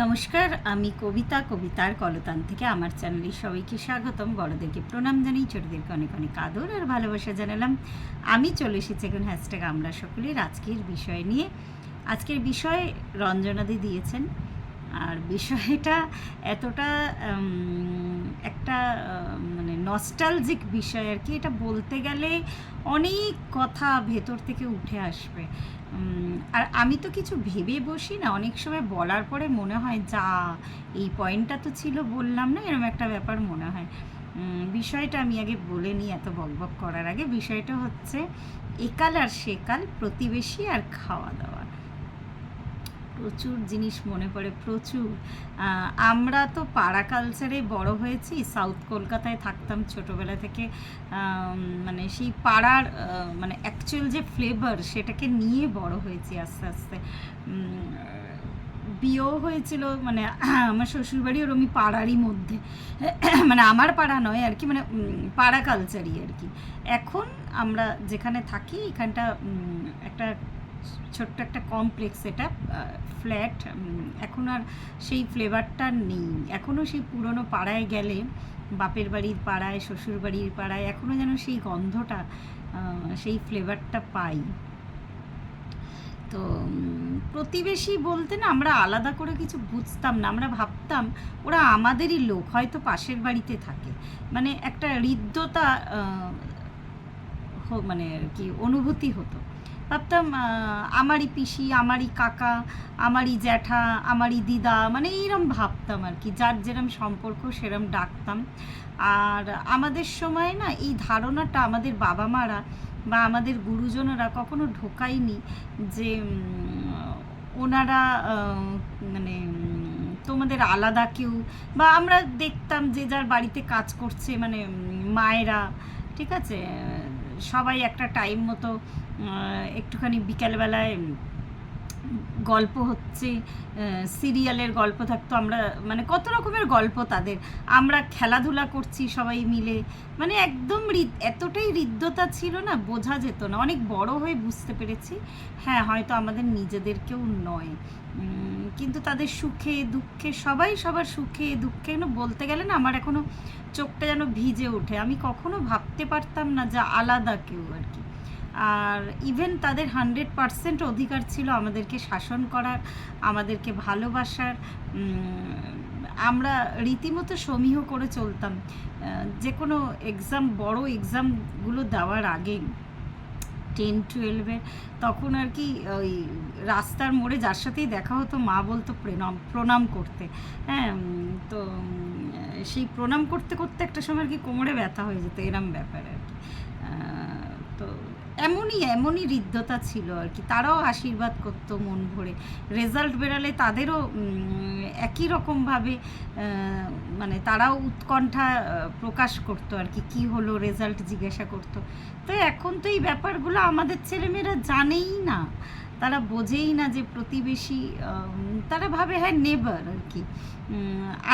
নমস্কার, আমি কবিতা, কবিতার কলতান থেকে আমার চ্যানেলে সবাইকে স্বাগতম। বড়দেরকে প্রণাম জানাই, ছোটদেরকে অনেক অনেক আদর আর ভালোবাসা জানালাম। আমি চলে এসেছি এখন হ্যাশট্যাগ আমরা সকলের আজকের বিষয় নিয়ে। আজকের বিষয় রঞ্জনাদি দিয়েছেন। আর বিষয়টা এতটা একটা মানে নস্টালজিক বিষয় আর কি, এটা বলতে গেলে অনেক কথা ভেতর থেকে উঠে আসবে। আর আমি তো কিছু ভেবে বসি না, অনেক সময় বলার পরে মনে হয়, যা, এই পয়েন্টটা তো ছিল, বললাম না এরকম একটা ব্যাপার মনে হয়। বিষয়টা আমি আগে বলে নিই এত বকবক করার আগে। বিষয়টা হচ্ছে, একাল আর সেকাল, প্রতিবেশী আর খাওয়া দাওয়া। প্রচুর জিনিস মনে পড়ে, প্রচুর। আমরা তো পাড়া কালচারে বড় হয়েছি সাউথ কলকাতায় থাকতাম ছোটোবেলা থেকে। মানে সেই পাড়ার মানে অ্যাকচুয়াল যে ফ্লেভার সেটাকে নিয়ে বড় হয়েছি আস্তে আস্তে। বিয়েও হয়েছিল মানে আমার শ্বশুরবাড়ি ওরমই পাড়ারই মধ্যে। মানে আমার পাড়া নয় আর কি মানে পাড়া কালচারই আর কি। এখন আমরা যেখানে থাকি, এখানটা একটা ছোট্ট একটা কমপ্লেক্স এটা ফ্ল্যাট এখন আর সেই ফ্লেভারটা নেই। এখনও সেই পুরনো পাড়ায় গেলে, বাপের বাড়ির পাড়ায়, শ্বশুর বাড়ির পাড়ায় এখনও যেন সেই গন্ধটা সেই ফ্লেভারটা পাই। তো প্রতিবেশী বলতে না আমরা আলাদা করে কিছু বুঝতাম না। আমরা ভাবতাম ওরা আমাদেরই লোক, হয়তো পাশের বাড়িতে থাকে। মানে একটা হৃদ্যতা মানে আর কি, অনুভূতি হতো। ভাবতাম আমারই পিসি, আমারই কাকা, আমারই জ্যাঠা, আমারই দিদা মানে এইরম ভাবতাম আর কি। যার যেরম সম্পর্ক, সেরম ডাকতাম। আর আমাদের সময় না, এই ধারণাটা আমাদের বাবা মারা বা আমাদের গুরুজনেরা কখনো ঢোকায়নি যে ওনারা মানে তোমাদের আলাদা কেউ বা আমরা দেখতাম যে যার বাড়িতে কাজ করছে মানে মায়েরা, ঠিক আছে? সবাই একটা টাইম মতো একটুখানি বিকেলবেলায় গল্প হচ্ছে সিরিয়ালের গল্প থাকতো, আমরা মানে কত রকমের গল্প তাদের। আমরা খেলাধুলা করছি সবাই মিলে মানে একদম এতটাই হৃদ্যতা ছিল না, বোঝা যেত না। অনেক বড় হয়ে বুঝতে পেরেছি হ্যাঁ হয়তো আমাদের নিজেদেরকেও নয়। কিন্তু তাদের সুখে, দুঃখে, সবাই সবার সুখে, দুঃখে বলতে গেলে না, আমার এখনও চোখটা যেন ভিজে ওঠে। আমি কখনো ভাবতে পারতাম না যে আলাদা কেউ আর কি। আর ইভেন তাদের হান্ড্রেড পারসেন্ট অধিকার ছিল আমাদেরকে শাসন করার, আমাদেরকে ভালোবাসার আমরা রীতিমতো সমীহ করে চলতাম। যে কোনো এক্সাম বড় এক্সামগুলো দেওয়ার আগে টেন টুয়েলভে তখন আর কি ওই রাস্তার মোড়ে যার সাথেই দেখা হতো, মা বলতো প্রণাম প্রণাম করতে। হ্যাঁ তো সেই প্রণাম করতে করতে একটা সময় আর কি কোমরে ব্যথা হয়ে যেত, এরম ব্যাপার আর কি। তো এমনই এমনই হৃদ্যতা ছিল আর কি। তারাও আশীর্বাদ করতো মন ভরে। রেজাল্ট বেরালে তাদেরও একই রকমভাবে মানে তারাও উৎকণ্ঠা প্রকাশ করতো আর কি, কী হলো রেজাল্ট জিজ্ঞাসা করতো। তো এখন তো এই ব্যাপারগুলো আমাদের ছেলেমেয়েরা জানেই না। তারা বোঝেই না যে প্রতিবেশী তারা ভাবে হ্যাঁ নেবার আর কি।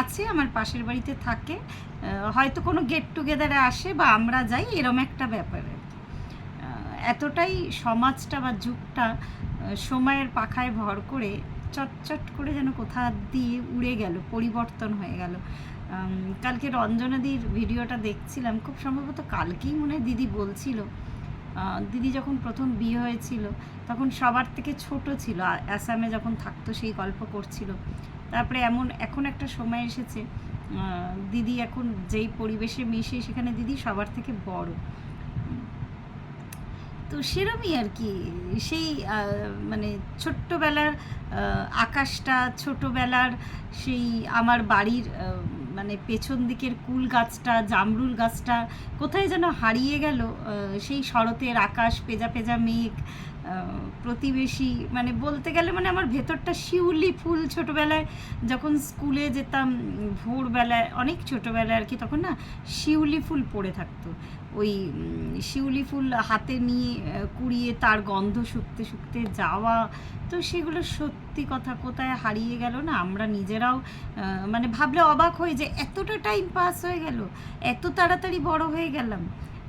আছে, আমার পাশের বাড়িতে থাকে। হয়তো কোনো গেট টুগেদারে আসে বা আমরা যাই, এরম একটা ব্যাপার এতটাই সমাজটা বা যুগটা সময়ের পাখায় ভর করে চটচট করে যেন কোথা দিয়ে উড়ে গেল, পরিবর্তন হয়ে গেল। কালকে রঞ্জনাদির ভিডিওটা দেখছিলাম, খুব সম্ভবত কালকেই মনে দিদি বলছিল দিদি যখন প্রথম বিয়ে হয়েছিল, তখন সবার থেকে ছোট ছিল আসামে যখন থাকতো সেই গল্প করছিল। তারপরে এমন, এখন একটা সময় এসেছে দিদি এখন যেই পরিবেশে মিশে সেখানে দিদি সবার থেকে বড়। তো সেরমই আর কি। সেই মানে ছোট্টবেলার আকাশটা, ছোটবেলার সেই আমার বাড়ির মানে পেছন দিকের কুল গাছটা, জামরুল গাছটা কোথায় যেন হারিয়ে গেল সেই শরতের আকাশ, পেজা পেজা মেঘ প্রতিবেশী মানে বলতে গেলে মানে আমার ভেতরটা শিউলি ফুল ছোটোবেলায়। যখন স্কুলে যেতাম, ভোরবেলায়, অনেক ছোটোবেলায় আর কি, তখন না শিউলি ফুল পড়ে থাকতো। ওই শিউলি ফুল হাতে নিয়ে কুড়িয়ে তার গন্ধ শুকতে শুকতে যাওয়া, তো সেগুলো সত্যি কথা কোথায় হারিয়ে গেল না? আমরা নিজেরাও মানে ভাবলে অবাক হই যে এতটা টাইম পাস হয়ে গেল, এত তাড়াতাড়ি বড় হয়ে গেলাম।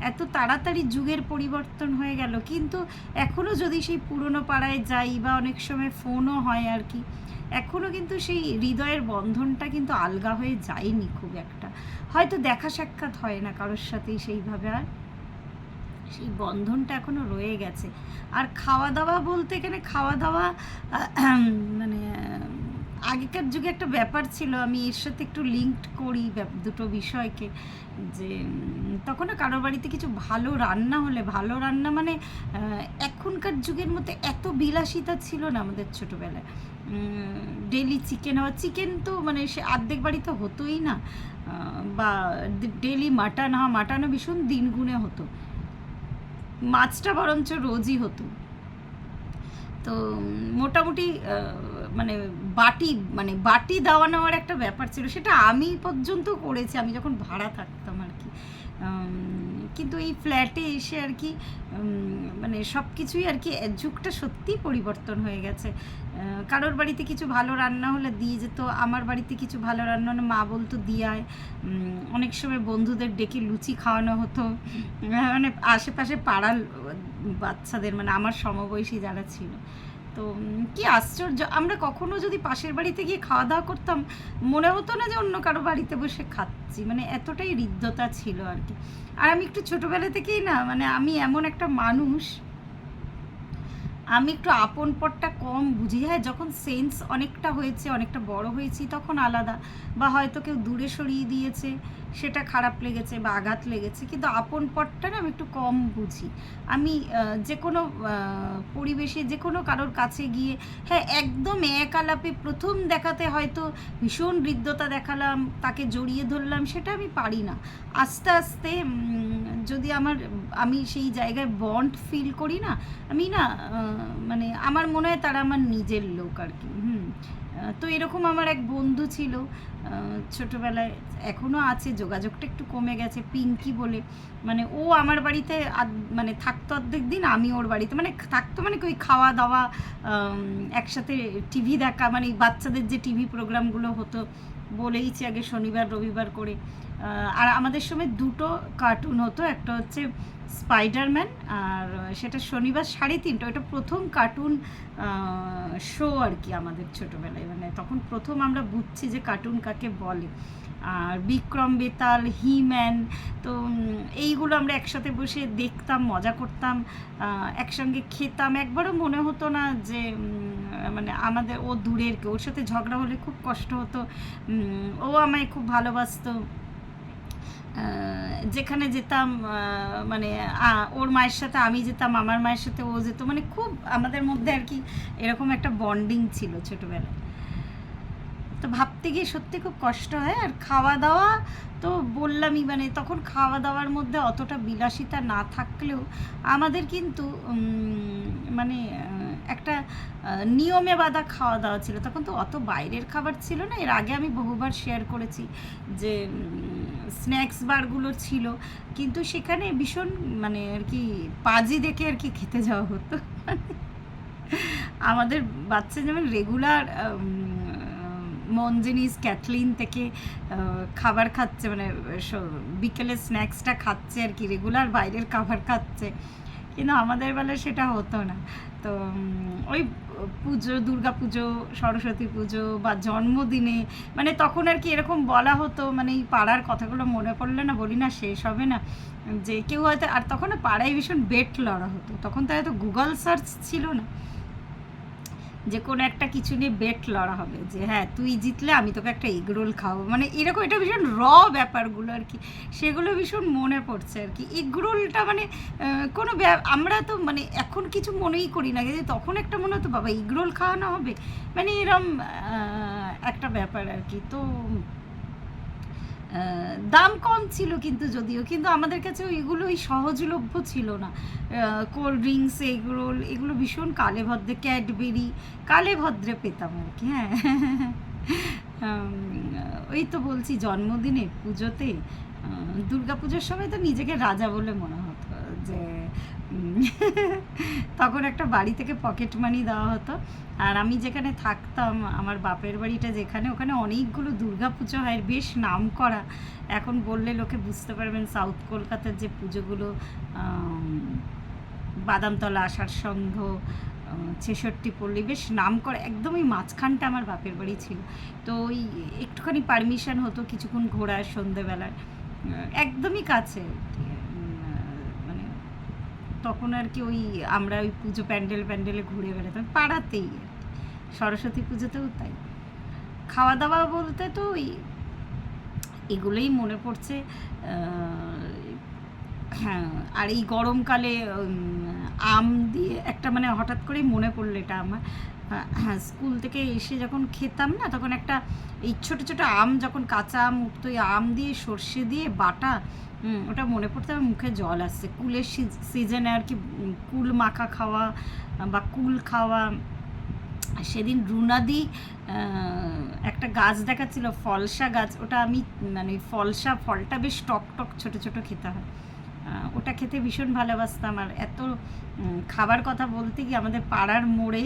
এত তাড়াতাড়ি যুগের পরিবর্তন হয়ে গেল। কিন্তু এখনও যদি সেই পুরনো পাড়ায় যাই বা অনেক সময় ফোনও হয় আর কি এখনও কিন্তু সেই হৃদয়ের বন্ধনটা কিন্তু আলগা হয়ে যায়নি খুব একটা। হয়তো দেখা সাক্ষাৎ হয় না কারোর সাথেই সেইভাবে আর। সেই বন্ধনটা এখনও রয়ে গেছে। আর খাওয়া দাওয়া বলতে এখানে খাওয়া দাওয়া মানে আগেকার যুগে একটা ব্যাপার ছিল, আমি এর সাথে একটু লিঙ্কড করি দুটো বিষয়কে, যে তখন না কারোর বাড়িতে কিছু ভালো রান্না হলে, ভালো রান্না মানে এখনকার যুগের মধ্যে এত বিলাসিতা ছিল না আমাদের ছোটোবেলায়। ডেলি চিকেন হওয়া চিকেন তো মানে সে অর্ধেক বাড়িতে হতোই না বা ডেলি মাটন হওয়া মাটনও ভীষণ দিন গুণে হতো। মাছটা বরঞ্চ রোজই হতো। তো মোটামুটি মানে বাটি মানে বাটি দেওয়া নেওয়ার একটা ব্যাপার ছিল। সেটা আমি পর্যন্ত করেছি। আমি যখন ভাড়া থাকতাম আর কি। কিন্তু এই ফ্ল্যাটে এসে আর কি মানে সব কিছুই আর কি যুগটা সত্যিই পরিবর্তন হয়ে গেছে। কারোর বাড়িতে কিছু ভালো রান্না হলে দিয়ে যেত, আমার বাড়িতে কিছু ভালো রান্না হলে মা বলতো দিয়ায় অনেক সময় বন্ধুদের ডেকে লুচি খাওয়ানো হতো। মানে আশেপাশে পাড়ার বাচ্চাদের মানে আমার সমবয়সী যারা ছিল। তো কি আশ্চর্য। আমরা কখনো যদি পাশের বাড়িতে গিয়ে খাওয়া দাওয়া করতাম, মনে হতো না যে অন্য কারও বাড়িতে বসে খাচ্ছি। মানে এতটাই হৃদ্যতা ছিল আর কি। আর আমি একটু ছোটোবেলা থেকেই না মানে আমি এমন একটা মানুষ, আমি একটু আপন পরটা কম বুঝি। হ্যাঁ যখন সেন্স অনেকটা হয়েছে, অনেকটা বড় হয়েছি, তখন আলাদা। বা হয়তো কেউ দূরে সরিয়ে দিয়েছে। সেটা খারাপ লেগেছে বা আঘাত লেগেছে, কিন্তু আপন পটটা না আমি একটু কম বুঝি। আমি যে কোনো পরিবেশে যে কোনো কারোর কাছে গিয়ে হ্যাঁ একদম এক আলাপে প্রথম দেখাতে হয়তো ভীষণ হৃদ্যতা দেখালাম, তাকে জড়িয়ে ধরলাম, সেটা আমি পারি না। আস্তে আস্তে যদি আমার, আমি সেই জায়গায় বন্ড ফিল করি না, আমি না মানে আমার মনে হয় তারা আমার নিজের লোক আর কি। তো এরকম আমার এক বন্ধু ছিল ছোটোবেলায় এখনও আছে, যোগাযোগটা একটু কমে গেছে, পিঙ্কি বলে। মানে ও আমার বাড়িতে মানে থাকতো অর্ধেক দিন, আমি ওর বাড়িতে। মানে থাকতো মানে ওই খাওয়া দাওয়া একসাথে টিভি দেখা মানে বাচ্চাদের যে টিভি প্রোগ্রামগুলো হতো বলেইছি আগে শনিবার, রবিবার করে। আর আমাদের সময় দুটো কার্টুন হতো, একটা হচ্ছে স্পাইডারম্যান আর সেটা শনিবার সাড়ে তিনটা ওটা প্রথম কার্টুন শো আর কি আমাদের ছোটোবেলায়। মানে তখন প্রথম আমরা বুঝছি যে কার্টুন কাকে বলে। আর বিক্রম বেতাল হিম্যান তো এইগুলো আমরা একসাথে বসে দেখতাম, মজা করতাম একসঙ্গে খেতাম। একবারও মনে হতো না যে মানে আমাদের ও দূরের কেউ। ওর সাথে ঝগড়া হলে খুব কষ্ট হতো। ও আমায় খুব ভালোবাসতো। যেখানে যেতাম মানে ওর মায়ের সাথে আমি যেতাম, আমার মায়ের সাথে ও যেত। মানে খুব আমাদের মধ্যে আর কি এরকম একটা বন্ডিং ছিল ছোটোবেলায়। তো ভাবতে গিয়ে সত্যি খুব কষ্ট হয়। আর খাওয়া দাওয়া তো বললামই মানে তখন খাওয়া দাওয়ার মধ্যে অতটা বিলাসিতা না থাকলেও আমাদের কিন্তু মানে একটা নিয়মে বাঁধা খাওয়া দাওয়া ছিল। তখন তো অত বাইরের খাবার ছিল না। এর আগে আমি বহুবার শেয়ার করেছি যে স্ন্যাক্স বারগুলো ছিল। কিন্তু সেখানে ভীষণ মানে আর কি পাজি দেখে আর কি খেতে যাওয়া হতো। আমাদের বাচ্চা যেমন রেগুলার মঞ্জিনিস ক্যাথলিন থেকে খাবার খাচ্ছে মানে বিকেলে স্ন্যাক্সটা খাচ্ছে আর কি, রেগুলার বাইরের খাবার খাচ্ছে। কিন্তু আমাদের বেলায় সেটা হতো না। তো ওই পুজো, দুর্গা পুজো, সরস্বতী পুজো বা জন্মদিনে মানে তখন আর কি এরকম বলা হতো মানে এই পাড়ার কথাগুলো মনে পড়লে না, বলি না, শেষ হবে না। যে কেউ হয়তো, আর তখন পাড়ায় ভীষণ বেট লড়া হতো। তখন তো হয়তো গুগল সার্চ ছিল না। যে কোনো একটা কিছু নিয়ে বেট লড়া হবে, যে হ্যাঁ তুই জিতলে আমি তোকে একটা এগরোল খাওয়াবো। মানে এরকম এটা ভীষণ র ব্যাপারগুলো আর কি, সেগুলো ভীষণ মনে পড়ছে আর কি। এগ রোলটা মানে কোনো আমরা তো মানে এখন কিছু মনেই করি না কিন্তু তখন একটা মনে হতো, বাবা, এগ রোল খাওয়ানো হবে। মানে এরম একটা ব্যাপার আর কি। তো দাম কম ছিল কিন্তু যদিও, কিন্তু আমাদের কাছে ওইগুলোই সহজলভ্য ছিল না। কোল্ড ড্রিঙ্কস এগরোল এগুলো ভীষণ কালে ভদ্রে ক্যাডবেরি কালে ভদ্রে পেতাম আর কি হ্যাঁ। ওই তো বলছি জন্মদিনে পুজোতে দুর্গা পুজোর সময় তো নিজেকে রাজা বলে মনে হতো, যে তখন একটা বাড়ি থেকে পকেট মানি দেওয়া হতো। আর আমি যেখানে থাকতাম আমার বাপের বাড়িটা যেখানে ওখানে অনেকগুলো পুজো হয় বেশ নাম করা এখন বললে লোকে বুঝতে পারবেন সাউথ কলকাতার যে পুজোগুলো বাদামতলা আষাঢ় সন্ধ্য আহ, ছেষট্টি পল্লী বেশ নাম করে একদমই মাঝখানটা আমার বাপের বাড়ি ছিল। তো ওই একটুখানি পারমিশন হতো কিছুক্ষণ ঘোরার সন্ধেবেলায় আহ, একদমই কাছে। তখন আর কি ওই আমরা ওই পুজো প্যান্ডেল প্যান্ডেলে ঘুরে বেড়াতাম, পাড়াতেই। সরস্বতী পুজোতেও তাই খাওয়া দাওয়া বলতে তো ওই এগুলোই মনে পড়ছে হ্যাঁ আর এই গরমকালে আম দিয়ে একটা মানে হঠাৎ করেই মনে পড়ল এটা আমার হ্যাঁ স্কুল থেকে এসে যখন খেতাম না, তখন একটা এই ছোটো ছোটো আম, যখন কাঁচা আম উঠতো ওই আম দিয়ে সর্ষে দিয়ে বাটা হুম, ওটা মনে পড়তে আমার মুখে জল আসছে। কুলের সিজনে আর কি কুল মাখা খাওয়া বা কুল খাওয়া সেদিন রুনাদি একটা গাছ দেখাচ্ছিল ফলসা গাছ ওটা আমি মানে ফলসা ফলটা বেশ টক টক ছোট ছোট খেতে হয়। ওটা খেতে ভীষণ ভালোবাসতাম। আর এত খাবার কথা বলতে কি আমাদের পাড়ার মোড়ে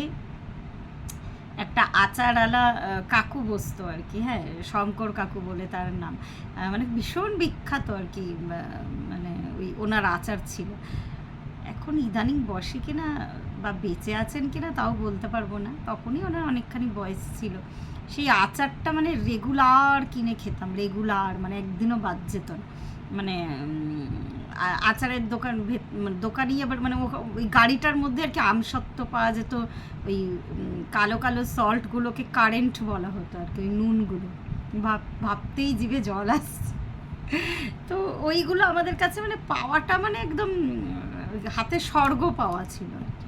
একটা আচারওয়ালা আহ, কাকু বসতো আর কি হ্যাঁ শঙ্কর কাকু বলে তার নাম। মানে ভীষণ বিখ্যাত আর কি মানে ওই ওনার আচার ছিল। এখন ইদানিং বসে কিনা বা বেঁচে আছেন কিনা তাও বলতে পারব না। তখনই ওনার অনেকখানি বয়স ছিল। সেই আচারটা মানে রেগুলার কিনে খেতাম রেগুলার মানে একদিনও বাদ যেত না। মানে আচারের দোকান মানে দোকানেই আবার মানে ওই গাড়িটার মধ্যে আর কি আমসত্ত্ব পাওয়া যেত, ওই কালো কালো সল্টগুলোকে কারেন্ট বলা হতো আর কি, ওই নুনগুলো। ভাব ভাবতেই জিভে জল আসছে। তো ওইগুলো আমাদের কাছে মানে পাওয়াটা মানে একদম হাতে স্বর্গ পাওয়া ছিল আর কি।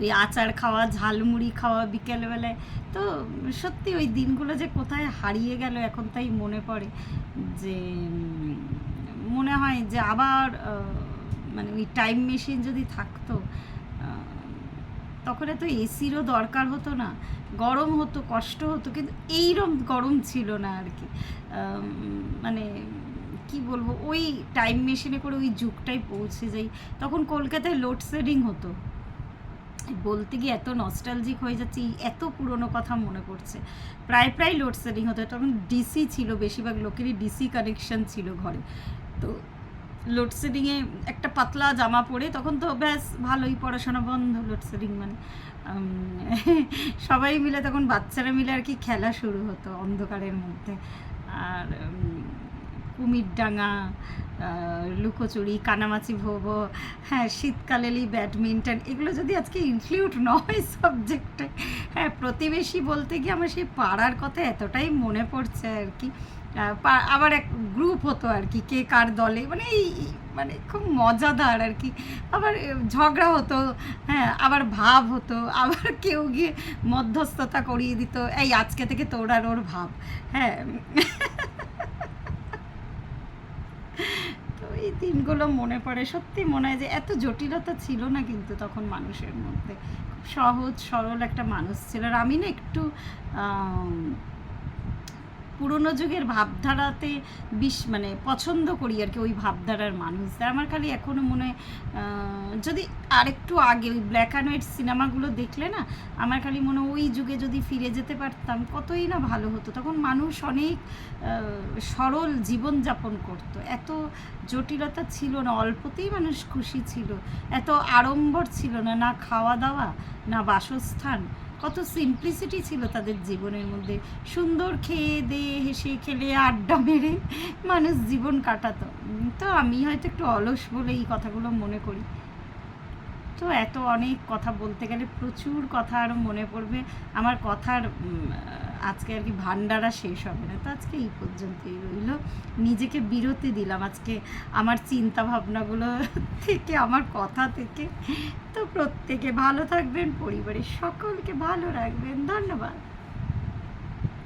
ওই আচার খাওয়া, ঝালমুড়ি খাওয়া বিকেলবেলায়, তো সত্যি ওই দিনগুলো যে কোথায় হারিয়ে গেল এখন তাই মনে পড়ে যে মনে হয় যে আবার মানে ওই টাইম মেশিন যদি থাকতো তখন এত এসিরও দরকার হতো না, গরম হতো, কষ্ট হতো, কিন্তু এইরকম গরম ছিল না আর কি। মানে কি বলব, ওই টাইম মেশিনে করে ওই যুগটাই পৌঁছে যাই। তখন কলকাতায় লোডশেডিং হতো। বলতে গিয়ে এত নস্টালজিক হয়ে যাচ্ছে, এত পুরনো কথা মনে পড়ছে। প্রায় প্রায় লোডশেডিং হতো। তখন ডিসি ছিল, বেশিরভাগ লোকেরই ডিসি কানেকশন ছিল ঘরে। তো লোডশেডিংয়ে একটা পাতলা জামা পরে তখন তো ব্যাস ভালোই পড়াশোনা বন্ধ লোডশেডিং মানে। সবাই মিলে তখন বাচ্চারা মিলে আর কি খেলা শুরু হতো অন্ধকারের মধ্যে। আর কুমিরডাঙ্গা লুকোচুরি, কানামাছি ভোবো হ্যাঁ শীতকালেরই ব্যাডমিন্টন, এগুলো যদি আজকে ইনক্লুড নয় সাবজেক্টে হ্যাঁ প্রতিবেশী বলতে গিয়ে আমার সেই পাড়ার কথা এতটাই মনে পড়ছে আর কি। আবার এক গ্রুপ হতো আর কি, কে কার দলে মানে এই মানে খুব মজাদার আর কি। আবার ঝগড়া হতো হ্যাঁ আবার ভাব হতো, আবার কেউ গিয়ে মধ্যস্থতা করিয়ে দিত, এই, আজকে থেকে তোর আর ওর ভাব। হ্যাঁ। তো এই দিনগুলো মনে পড়ে, সত্যি মনে হয় যে এত জটিলতা ছিল না কিন্তু তখন মানুষের মধ্যে। খুব সহজ, সরল একটা মানুষ ছিল। আর আমি না একটু পুরোনো যুগের ভাবধারাতে বিশ মানে পছন্দ করি আর কি ওই ভাবধারার মানুষদের আমার খালি এখনও মনে যদি আরেকটু আগে ওই ব্ল্যাক অ্যান্ড হোয়াইট সিনেমাগুলো দেখলে না, আমার খালি মনে ওই যুগে যদি ফিরে যেতে পারতাম, কতই না ভালো হতো। তখন মানুষ অনেক সরল জীবনযাপন করতো। এত জটিলতা ছিল না, অল্পতেই মানুষ খুশি ছিল। এত আড়ম্বর ছিল না না খাওয়া দাওয়া, না বাসস্থান কত সিম্পলিসিটি ছিল তাদের জীবনের মধ্যে। সুন্দর খেয়ে দিয়ে হেসে খেলে আড্ডা মেরে মানুষ জীবন কাটাতো। তো আমি হয়তো একটু অলস বলে এই কথাগুলো মনে করি। তো এত অনেক কথা বলতে গেলে প্রচুর কথা আরও মনে পড়বে। আমার কথার আজকে আর কি ভান্ডারা শেষ হবে না, তো আজকে এই পর্যন্তই রইল। নিজেকে বিরতি দিলাম আজকে আমার চিন্তা ভাবনাগুলো থেকে, আমার কথা থেকে। তো প্রত্যেকে ভালো থাকবেন, পরিবারের সকলকে ভালো রাখবেন। ধন্যবাদ।